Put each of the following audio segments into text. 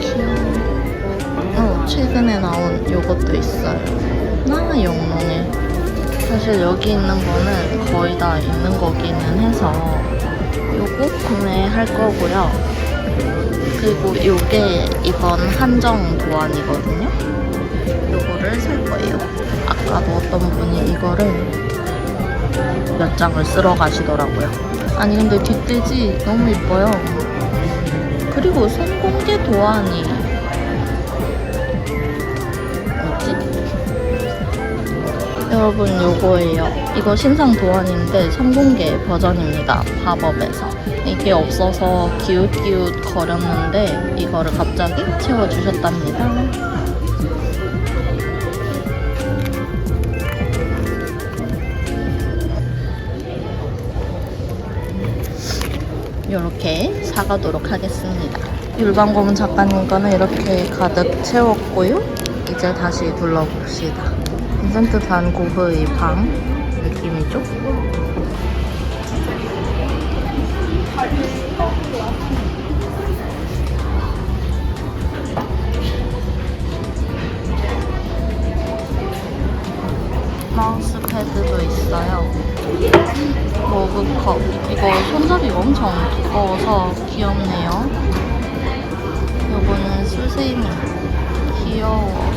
귀여워 어, 최근에 나온 요것도 있어요 나 영롱해 사실 여기 있는 거는 거의 다 있는 거기는 해서 요거 구매할 거고요. 그리고 요게 이번 한정 도안이거든요. 요거를 살 거예요. 아까도 어떤 분이 이거를 몇 장을 쓸어 가시더라고요. 아니 근데 뒷돼지 너무 이뻐요. 그리고 손공개 도안이 뭐지? 여러분 요거예요. 이거 신상 도안인데 선공개 버전입니다. 팝업에서. 이게 없어서 기웃기웃 거렸는데 이거를 갑자기 채워주셨답니다. 사가도록 하겠습니다. 율방고문 작가님 거는 이렇게 가득 채웠고요. 이제 다시 둘러봅시다. 빈센트 반 고흐의 방 느낌이죠? 마우스 패드도 있어요. 머그컵. 이거 손잡이가 엄청 두꺼워서 귀엽네요. 요거는 수세미. 귀여워.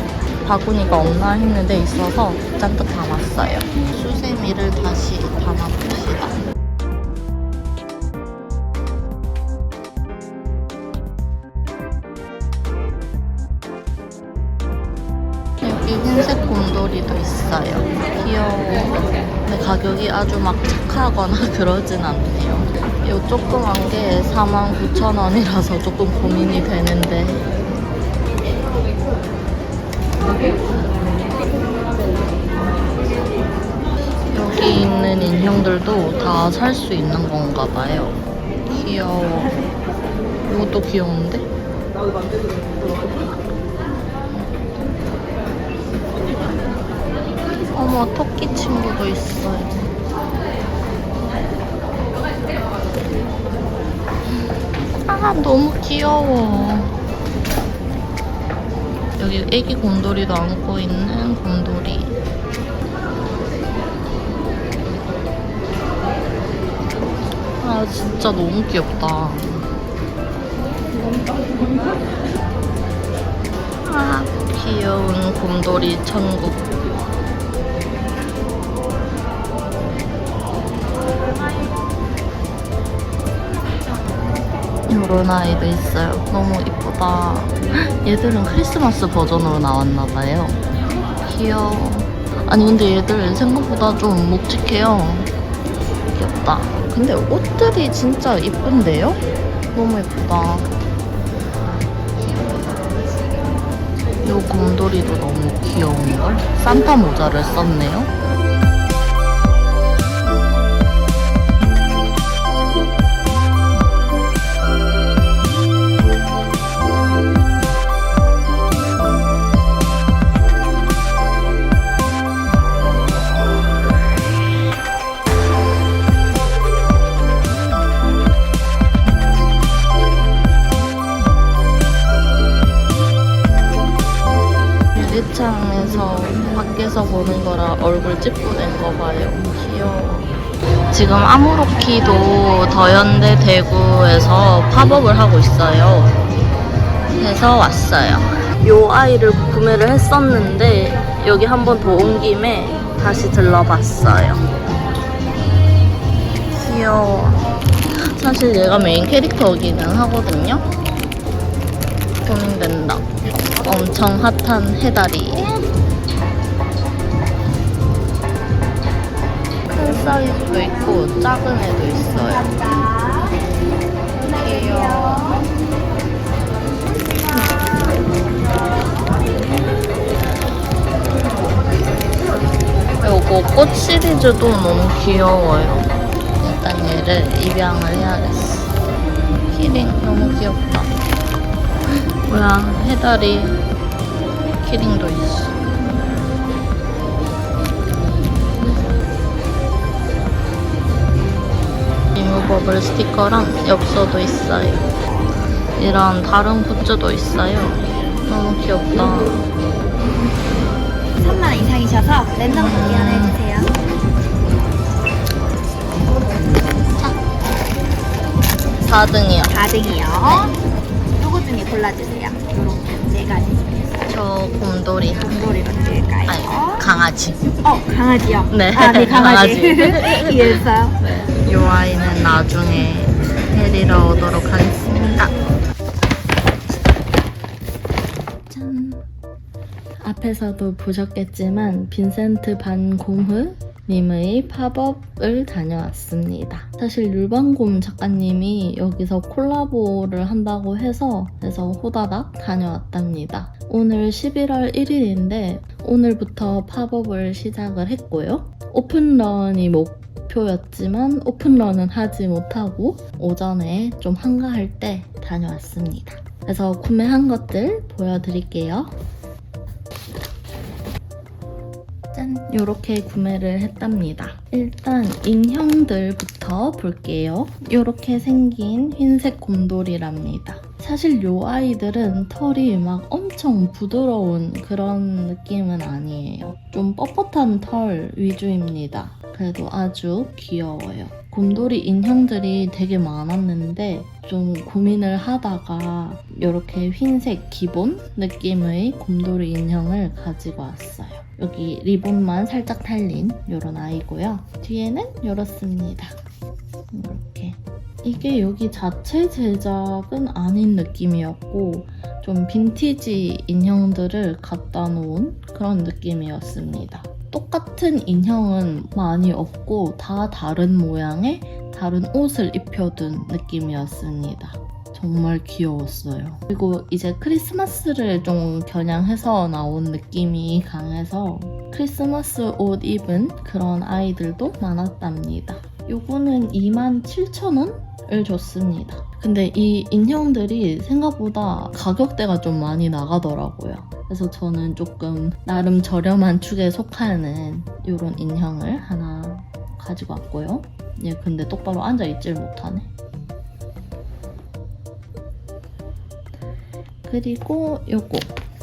바구니가 없나 했는데 있어서 잔뜩 담았어요. 수세미를 다시 담아봅시다. 여기 흰색 곰돌이도 있어요. 귀여워. 근데 가격이 아주 막 착하거나 그러진 않네요. 이 조그만 게 49,000원이라서 조금 고민이 되는데 여기 있는 인형들도 다 살 수 있는 건가 봐요. 귀여워. 이것도 귀여운데? 어머, 토끼 친구도 있어요. 아, 너무 귀여워. 여기 애기 곰돌이도 안고 있는 곰돌이. 아, 진짜 너무 귀엽다. 아, 귀여운 곰돌이 천국. 요런 아이도 있어요. 너무 이쁘다. 얘들은 크리스마스 버전으로 나왔나봐요. 귀여워. 아니, 근데 얘들 생각보다 좀 묵직해요. 귀엽다. 근데 옷들이 진짜 이쁜데요? 너무 예쁘다. 요 곰돌이도 너무 귀여운걸? 산타 모자를 썼네요. 밖에서 보는 거라 얼굴 찌푸낸 거 봐요. 귀여워. 지금 아무로키도 더현대 대구에서 팝업을 하고 있어요. 그래서 왔어요. 요 아이를 구매를 했었는데 여기 한번 더 온 김에 다시 들러봤어요. 귀여워. 사실 얘가 메인 캐릭터이기는 하거든요. 고민된다. 엄청 핫한 해다리. 사이즈도 있고 작은 애도 있어요. 귀여워. 요거 꽃 시리즈도 너무 귀여워요. 일단 얘를 입양을 해야겠어. 키링 너무 귀엽다. 뭐야, 해다리 키링도 있어. 버블 스티커랑 엽서도 있어요. 이런 다른 굿즈도 있어요. 너무 귀엽다. 3만 이상이셔서 랜덤 구기 하나 해주세요. 4등이요. 4등이요. 요거 중에 골라주세요. 요렇게 네 가지 중에서. 저 곰돌이. 곰돌이로 드릴까요? 아니, 강아지. 어, 강아지요? 네. 아, 네, 강아지. 강아지. 이해했어요. 네. 이 아이는 나중에 데리러 오도록 하겠습니다. 짠. 앞에서도 보셨겠지만 빈센트 반 공흐 님의 팝업을 다녀왔습니다. 사실 율방곰 작가님이 여기서 콜라보를 한다고 해서 그래서 호다닥 다녀왔답니다. 오늘 11월 1일인데 오늘부터 팝업을 시작을 했고요. 오픈런이 목 표였지만 오픈런은 하지 못하고 오전에 좀 한가할 때 다녀왔습니다. 그래서 구매한 것들 보여드릴게요. 짠! 이렇게 구매를 했답니다. 일단 인형들부터 볼게요. 이렇게 생긴 흰색 곰돌이랍니다. 사실 요 아이들은 털이 막 엄청 부드러운 그런 느낌은 아니에요. 좀 뻣뻣한 털 위주입니다. 그래도 아주 귀여워요. 곰돌이 인형들이 되게 많았는데 좀 고민을 하다가 이렇게 흰색 기본 느낌의 곰돌이 인형을 가지고 왔어요. 여기 리본만 살짝 달린 이런 아이고요. 뒤에는 이렇습니다. 이렇게. 이게 여기 자체 제작은 아닌 느낌이었고 좀 빈티지 인형들을 갖다 놓은 그런 느낌이었습니다. 똑같은 인형은 많이 없고 다 다른 모양의 다른 옷을 입혀둔 느낌이었습니다. 정말 귀여웠어요. 그리고 이제 크리스마스를 좀 겨냥해서 나온 느낌이 강해서 크리스마스 옷 입은 그런 아이들도 많았답니다. 요거는 27,000원을 줬습니다. 근데 이 인형들이 생각보다 가격대가 좀 많이 나가더라고요. 그래서 저는 조금 나름 저렴한 축에 속하는 이런 인형을 하나 가지고 왔고요. 얘 근데 똑바로 앉아있질 못하네. 그리고 요거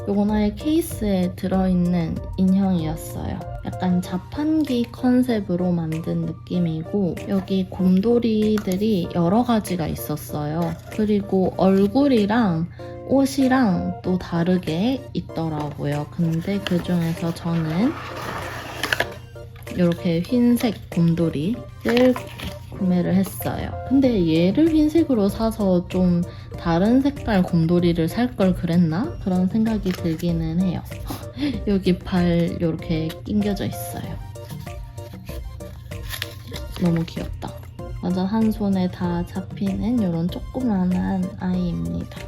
요건 아예 케이스에 들어있는 인형이었어요. 약간 자판기 컨셉으로 만든 느낌이고 여기 곰돌이들이 여러 가지가 있었어요. 그리고 얼굴이랑 옷이랑 또 다르게 있더라고요. 근데 그 중에서 저는 이렇게 흰색 곰돌이를 구매를 했어요. 근데 얘를 흰색으로 사서 좀 다른 색깔 곰돌이를 살 걸 그랬나? 그런 생각이 들기는 해요. 여기 발 이렇게 낑겨져 있어요. 너무 귀엽다. 완전 한 손에 다 잡히는 이런 조그만한 아이입니다.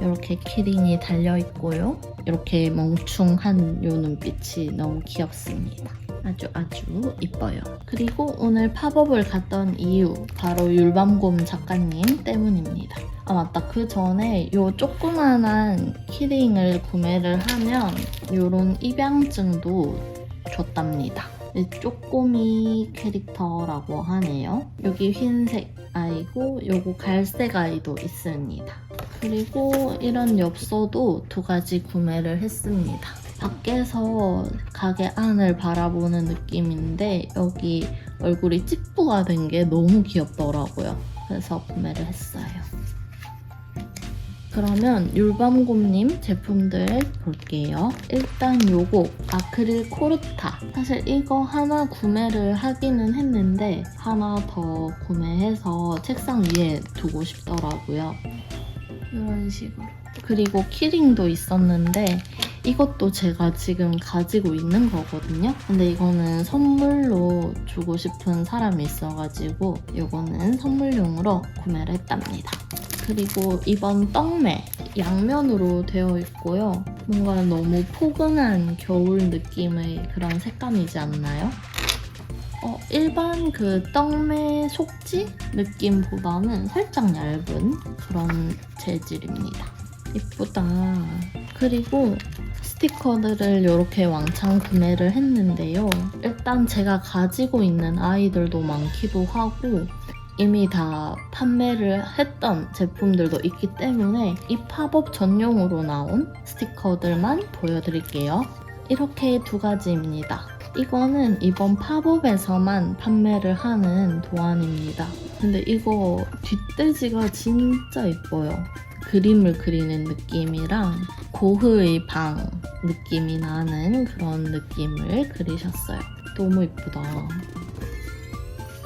이렇게 키링이 달려 있고요. 이렇게 멍충한 요 눈빛이 너무 귀엽습니다. 아주 아주 이뻐요. 그리고 오늘 팝업을 갔던 이유 바로 율밤곰 작가님 때문입니다. 아 맞다 그 전에 요 조그만한 키링을 구매를 하면 요런 입양증도 줬답니다. 이 쪼꼬미 캐릭터라고 하네요. 여기 흰색 아이고 요거 갈색 아이도 있습니다. 그리고 이런 엽서도 두 가지 구매를 했습니다. 밖에서 가게 안을 바라보는 느낌인데 여기 얼굴이 찌뿌가 된 게 너무 귀엽더라고요. 그래서 구매를 했어요. 그러면 율밤곰님 제품들 볼게요. 일단 요거 아크릴 코르타. 사실 이거 하나 구매를 하기는 했는데 하나 더 구매해서 책상 위에 두고 싶더라고요. 이런 식으로. 그리고 키링도 있었는데 이것도 제가 지금 가지고 있는 거거든요. 근데 이거는 선물로 주고 싶은 사람이 있어가지고 이거는 선물용으로 구매를 했답니다. 그리고 이번 떡메 양면으로 되어 있고요. 뭔가 너무 포근한 겨울 느낌의 그런 색감이지 않나요? 어, 일반 그 떡매 속지 느낌보다는 살짝 얇은 그런 재질입니다. 이쁘다. 그리고 스티커들을 이렇게 왕창 구매를 했는데요. 일단 제가 가지고 있는 아이들도 많기도 하고 이미 다 판매를 했던 제품들도 있기 때문에 이 팝업 전용으로 나온 스티커들만 보여드릴게요. 이렇게 두 가지입니다. 이거는 이번 팝업에서만 판매를 하는 도안입니다. 근데 이거 뒷돼지가 진짜 예뻐요. 그림을 그리는 느낌이랑 고흐의 방 느낌이 나는 그런 느낌을 그리셨어요. 너무 예쁘다.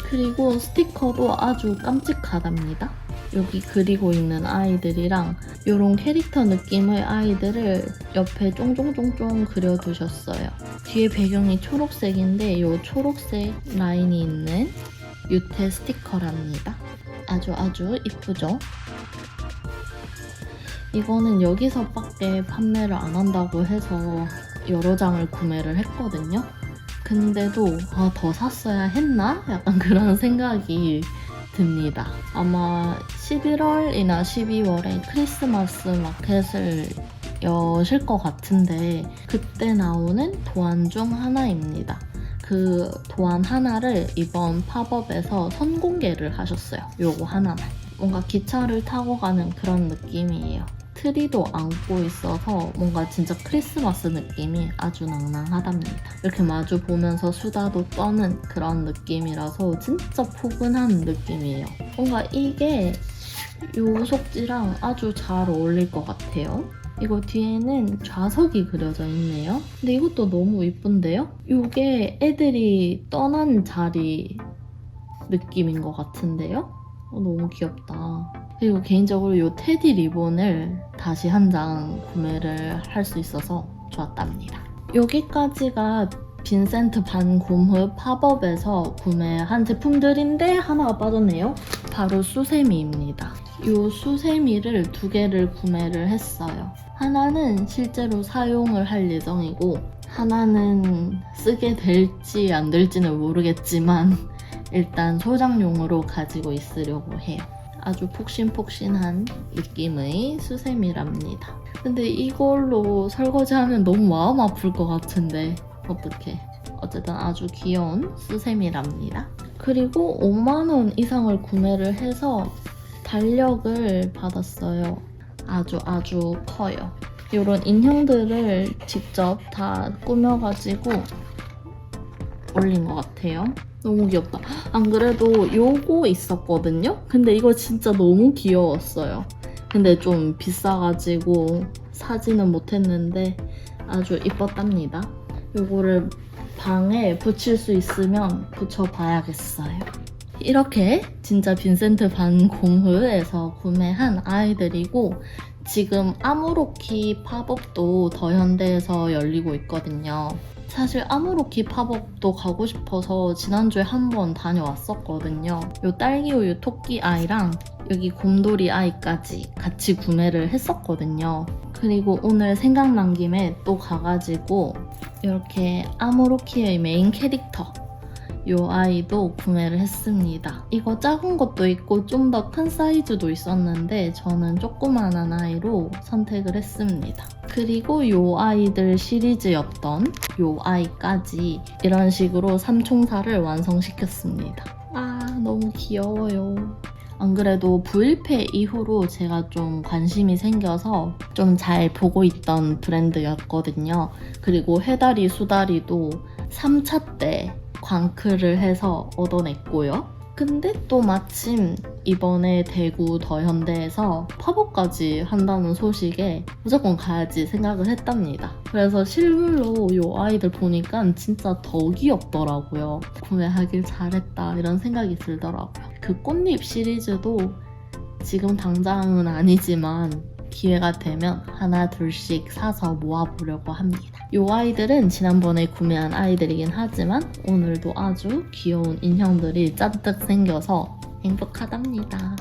그리고 스티커도 아주 깜찍하답니다. 여기 그리고 있는 아이들이랑 이런 캐릭터 느낌의 아이들을 옆에 쫑쫑쫑쫑 그려두셨어요. 뒤에 배경이 초록색인데 이 초록색 라인이 있는 유태 스티커랍니다. 아주 아주 이쁘죠? 이거는 여기서밖에 판매를 안 한다고 해서 여러 장을 구매를 했거든요. 근데도 아, 더 샀어야 했나? 약간 그런 생각이 듭니다. 아마 11월이나 12월에 크리스마스 마켓을 여실 것 같은데 그때 나오는 도안 중 하나입니다. 그 도안 하나를 이번 팝업에서 선공개를 하셨어요. 요거 하나만. 뭔가 기차를 타고 가는 그런 느낌이에요. 트리도 안고 있어서 뭔가 진짜 크리스마스 느낌이 아주 낭낭하답니다. 이렇게 마주 보면서 수다도 떠는 그런 느낌이라서 진짜 포근한 느낌이에요. 뭔가 이게 요 속지랑 아주 잘 어울릴 것 같아요. 이거 뒤에는 좌석이 그려져 있네요. 근데 이것도 너무 이쁜데요? 이게 애들이 떠난 자리 느낌인 것 같은데요? 어, 너무 귀엽다. 그리고 개인적으로 이 테디 리본을 다시 한 장 구매를 할 수 있어서 좋았답니다. 여기까지가 빈센트 반 곰흐 팝업에서 구매한 제품들인데 하나가 빠졌네요. 바로 수세미입니다. 이 수세미를 두 개를 구매를 했어요. 하나는 실제로 사용을 할 예정이고 하나는 쓰게 될지 안 될지는 모르겠지만 일단 소장용으로 가지고 있으려고 해요. 아주 폭신폭신한 느낌의 수세미랍니다. 근데 이걸로 설거지하면 너무 마음 아플 것 같은데 어떡해. 어쨌든 아주 귀여운 수세미랍니다. 그리고 5만원 이상을 구매를 해서 달력을 받았어요. 아주 아주 커요. 이런 인형들을 직접 다 꾸며가지고 올린 것 같아요. 너무 귀엽다. 안 그래도 요거 있었거든요? 근데 이거 진짜 너무 귀여웠어요. 근데 좀 비싸가지고 사지는 못했는데 아주 이뻤답니다. 요거를 방에 붙일 수 있으면 붙여봐야겠어요. 이렇게 진짜 빈센트 반 공흐에서 구매한 아이들이고 지금 아무로키 팝업도 더현대에서 열리고 있거든요. 사실 아무로키 팝업도 가고 싶어서 지난주에 한 번 다녀왔었거든요. 요 딸기우유 토끼 아이랑 여기 곰돌이 아이까지 같이 구매를 했었거든요. 그리고 오늘 생각난 김에 또 가가지고 이렇게 아무로키의 메인 캐릭터 요 아이도 구매를 했습니다. 이거 작은 것도 있고 좀 더 큰 사이즈도 있었는데 저는 조그만한 아이로 선택을 했습니다. 그리고 요 아이들 시리즈였던 요 아이까지 이런 식으로 삼총사를 완성시켰습니다. 아 너무 귀여워요. 안 그래도 부일패 이후로 제가 좀 관심이 생겨서 좀 잘 보고 있던 브랜드였거든요. 그리고 해다리 수다리도 3차 때 광크를 해서 얻어냈고요. 근데 또 마침 이번에 대구 더현대에서 팝업까지 한다는 소식에 무조건 가야지 생각을 했답니다. 그래서 실물로 이 아이들 보니까 진짜 더 귀엽더라고요. 구매하길 잘했다 이런 생각이 들더라고요. 그 꽃잎 시리즈도 지금 당장은 아니지만 기회가 되면 하나 둘씩 사서 모아보려고 합니다. 이 아이들은 지난번에 구매한 아이들이긴 하지만 오늘도 아주 귀여운 인형들이 잔뜩 생겨서 행복하답니다.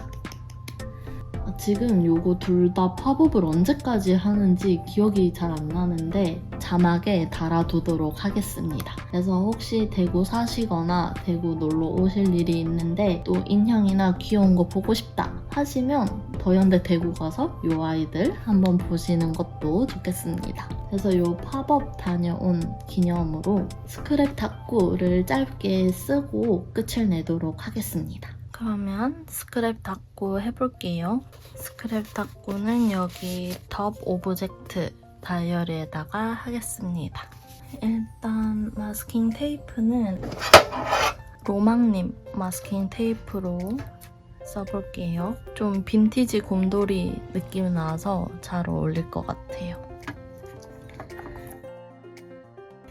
아, 지금 요거 둘 다 팝업을 언제까지 하는지 기억이 잘 안 나는데 자막에 달아두도록 하겠습니다. 그래서 혹시 대구 사시거나 대구 놀러 오실 일이 있는데 또 인형이나 귀여운 거 보고 싶다 하시면 더현대 대구 가서 요 아이들 한번 보시는 것도 좋겠습니다. 그래서 요 팝업 다녀온 기념으로 스크랩 닦구를 짧게 쓰고 끝을 내도록 하겠습니다. 그러면 스크랩 닦구 해볼게요. 스크랩 닦구는 여기 덥 오브젝트 다이어리에다가 하겠습니다. 일단 마스킹 테이프는 로망님 마스킹 테이프로 써볼게요. 좀 빈티지 곰돌이 느낌 나서 잘 어울릴 것 같아요.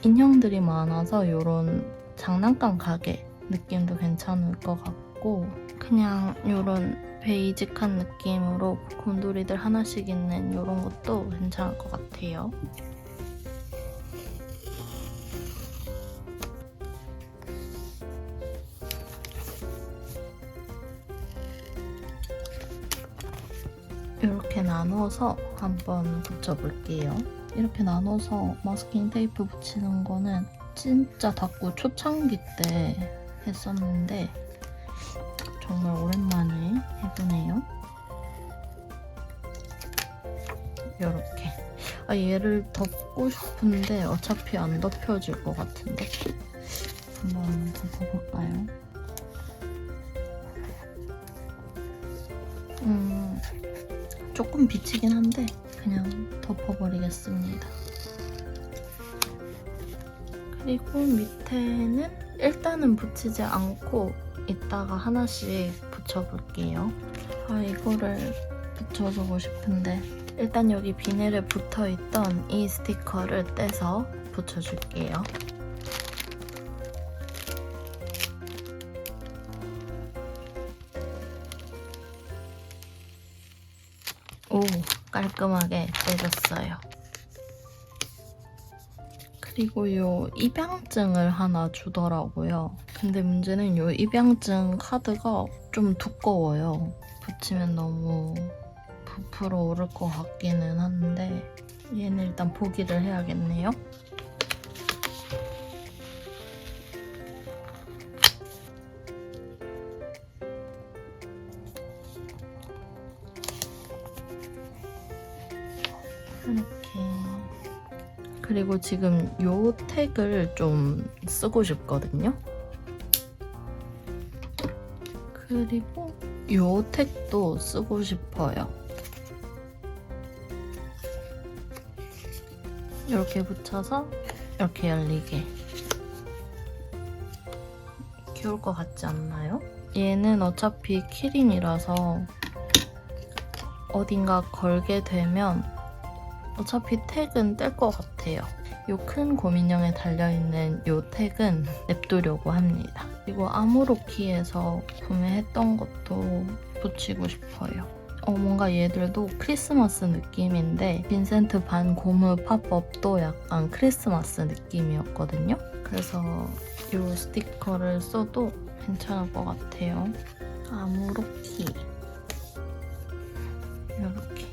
인형들이 많아서 이런 장난감 가게 느낌도 괜찮을 것 같고 그냥 이런 베이직한 느낌으로 곰돌이들 하나씩 있는 이런 것도 괜찮을 것 같아요. 이렇게 나눠서 한번 붙여볼게요. 이렇게 나눠서 마스킹 테이프 붙이는 거는 진짜 닦고 초창기 때 했었는데 정말 오랜만에 해보네요. 이렇게 아, 얘를 덮고 싶은데 어차피 안 덮여질 것 같은데 한번 덮어볼까요? 음, 조금 비치긴 한데 그냥 덮어버리겠습니다. 그리고 밑에는 일단은 붙이지 않고 이따가 하나씩 붙여볼게요. 아 이거를 붙여주고 싶은데 일단 여기 비닐에 붙어있던 이 스티커를 떼서 붙여줄게요. 오 깔끔하게 떼졌어요. 그리고 요 입양증을 하나 주더라고요. 근데 문제는 요 입양증 카드가 좀 두꺼워요. 붙이면 너무 부풀어 오를 것 같기는 한데 얘는 일단 포기를 해야겠네요. 이렇게 그리고 지금 요 택을 좀 쓰고 싶거든요. 그리고 요 택도 쓰고 싶어요. 이렇게 붙여서 이렇게 열리게. 귀여울 것 같지 않나요? 얘는 어차피 키링이라서 어딘가 걸게 되면 어차피 택은 뗄 것 같아요. 이큰 곰인형에 달려있는 이 택은 냅두려고 합니다. 그리고 아무로키에서 구매했던 것도 붙이고 싶어요. 어, 뭔가 얘들도 크리스마스 느낌인데 빈센트 반 고무 팝업도 약간 크리스마스 느낌이었거든요. 그래서 이 스티커를 써도 괜찮을 것 같아요. 아무로키 이렇게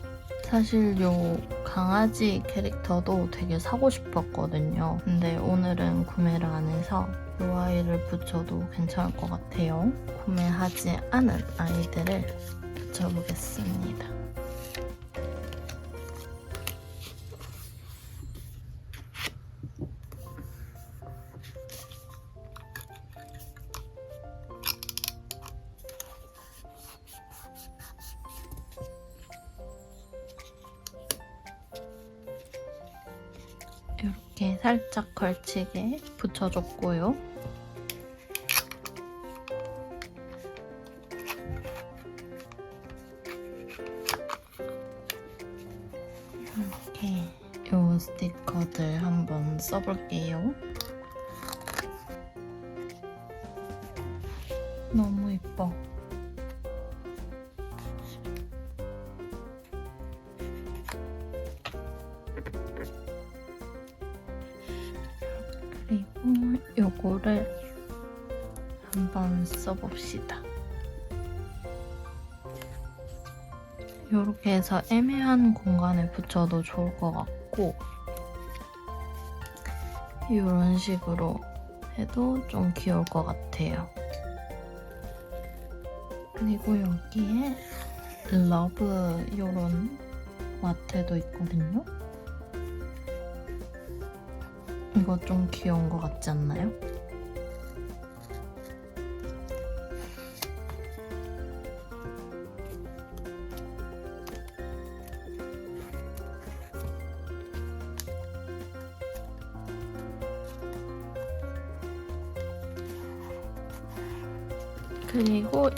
사실 요 강아지 캐릭터도 되게 사고 싶었거든요. 근데 오늘은 구매를 안 해서 요 아이를 붙여도 괜찮을 것 같아요. 구매하지 않은 아이들을 붙여보겠습니다. 걸치게 붙여줬고요. 이렇게 요 스티커들 한번 써볼게요. 해서 애매한 공간에 붙여도 좋을 것 같고 이런 식으로 해도 좀 귀여울 것 같아요. 그리고 여기에 러브 이런 마트도 있거든요. 이거 좀 귀여운 것 같지 않나요?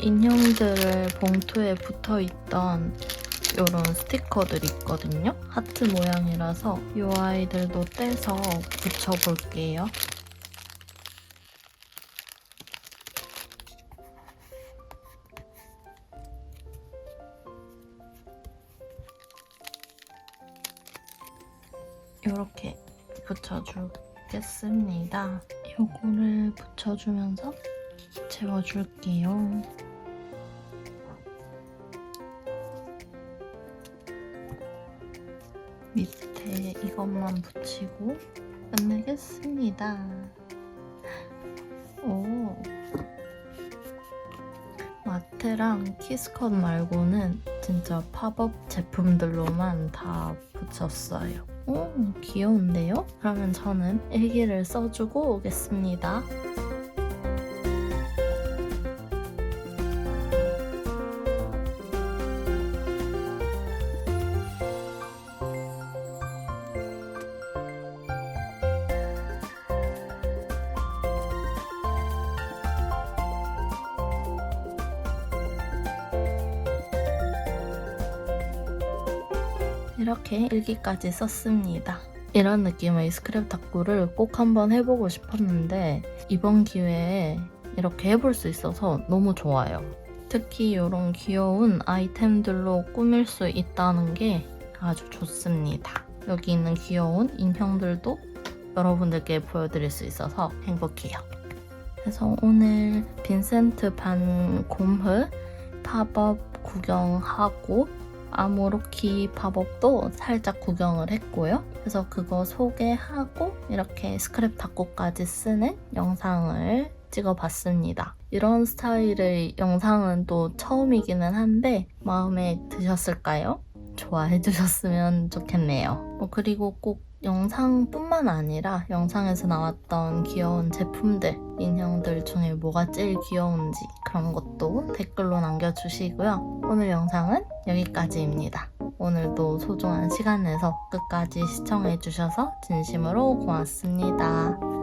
인형들을 봉투에 붙어 있던 이런 스티커들이 있거든요. 하트 모양이라서 이 아이들도 떼서 붙여볼게요. 이렇게 붙여주겠습니다. 요거를 붙여주면서 채워줄게요. 이것만 붙이고 끝내겠습니다. 오. 마테랑 키스컷 말고는 진짜 팝업 제품들로만 다 붙였어요. 오, 귀여운데요? 그러면 저는 일기를 써주고 오겠습니다. 이렇게 일기까지 썼습니다. 이런 느낌의 스크랩 탁구를 꼭 한번 해보고 싶었는데 이번 기회에 이렇게 해볼 수 있어서 너무 좋아요. 특히 이런 귀여운 아이템들로 꾸밀 수 있다는 게 아주 좋습니다. 여기 있는 귀여운 인형들도 여러분들께 보여드릴 수 있어서 행복해요. 그래서 오늘 빈센트 반 곰흐 팝업 구경하고 아모로키 팝업도 살짝 구경을 했고요. 그래서 그거 소개하고 이렇게 스크랩 닫고까지 쓰는 영상을 찍어봤습니다. 이런 스타일의 영상은 또 처음이기는 한데 마음에 드셨을까요? 좋아해 주셨으면 좋겠네요. 뭐 그리고 꼭 영상뿐만 아니라 영상에서 나왔던 귀여운 제품들, 인형들 중에 뭐가 제일 귀여운지 그런 것도 댓글로 남겨주시고요. 오늘 영상은 여기까지입니다. 오늘도 소중한 시간 내서 끝까지 시청해주셔서 진심으로 고맙습니다.